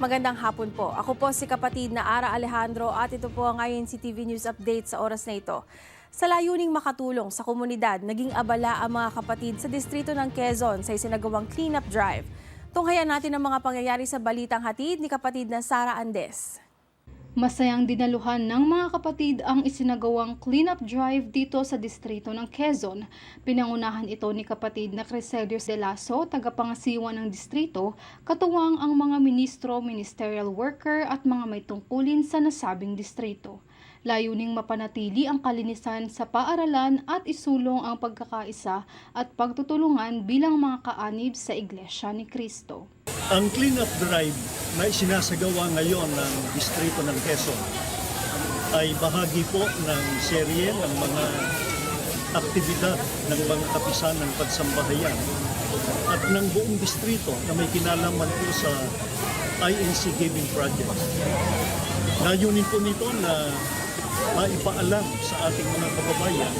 Magandang hapon po. Ako po si kapatid na Ara Alejandro at ito po ang INCTV News Update sa oras na ito. Sa layuning makatulong sa komunidad, naging abala ang mga kapatid sa distrito ng Quezon sa isinagawang cleanup drive. Tunghayan natin ang mga pangyayari sa balitang hatid ni kapatid na Sara Andes. Masayang dinaluhan ng mga kapatid ang isinagawang cleanup drive dito sa distrito ng Quezon. Pinangunahan ito ni kapatid na Criselio de Lasso, tagapangasiwa ng distrito, katuwang ang mga ministro, ministerial worker at mga may tungkulin sa nasabing distrito. Layuning mapanatili ang kalinisan sa paaralan at isulong ang pagkakaisa at pagtutulungan bilang mga kaanib sa Iglesia ni Cristo. Ang cleanup drive na isinasagawa ngayon ng Distrito ng Quezon ay bahagi po ng serye ng mga aktibidad ng mga kapisan ng pagsambahayan at ng buong distrito na may kinalaman po sa INC Giving Project. Layunin po nito na maipaalam sa ating mga kababayan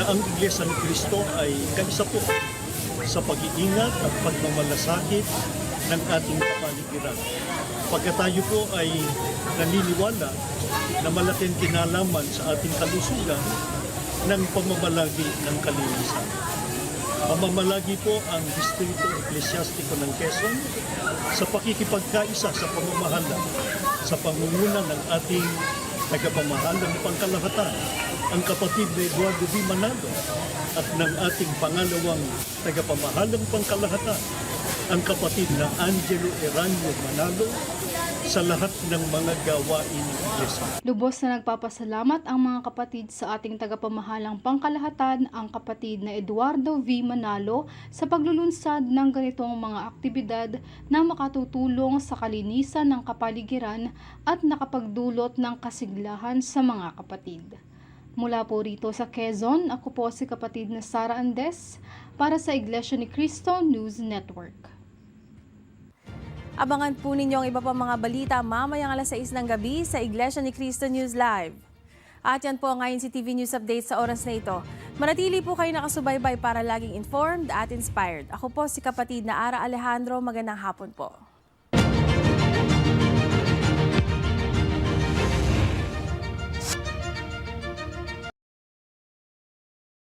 na ang Iglesia ni Cristo ay kaisa po sa pag-iingat at pagmamalasakit ng ating kapaligiran. Pagka tayo po ay naniniwala na malaking kinalaman sa ating kalusugan ng pamamalagi ng kalinisan. Pamamalagi po ang Distrito Eklesiastiko ng Quezon sa pakikipagkaisa sa pamamahala sa pangunguna ng ating tagapamahalang pangkalahatan, ang kapatid na Eduardo V. Manalo at ng ating pangalawang tagapamahalang pangkalahatan, ang kapatid na Angelo Eranio Manalo sa lahat ng mga gawain ng Iglesia. Lubos na nagpapasalamat ang mga kapatid sa ating tagapamahalang pangkalahatan, ang kapatid na Eduardo V. Manalo, sa paglulunsad ng ganitong mga aktibidad na makatutulong sa kalinisan ng kapaligiran at nakapagdulot ng kasiglahan sa mga kapatid. Mula po rito sa Quezon, ako po si kapatid na Sara Andes para sa Iglesia ni Cristo News Network. Abangan po ninyo ang iba pa mga balita mamayang alas 6 ng gabi sa Iglesia ni Cristo News Live. At yan po ang INCTV News Update sa oras na ito. Manatili po kayo nakasubaybay para laging informed at inspired. Ako po si kapatid na Ara Alejandro. Magandang hapon po.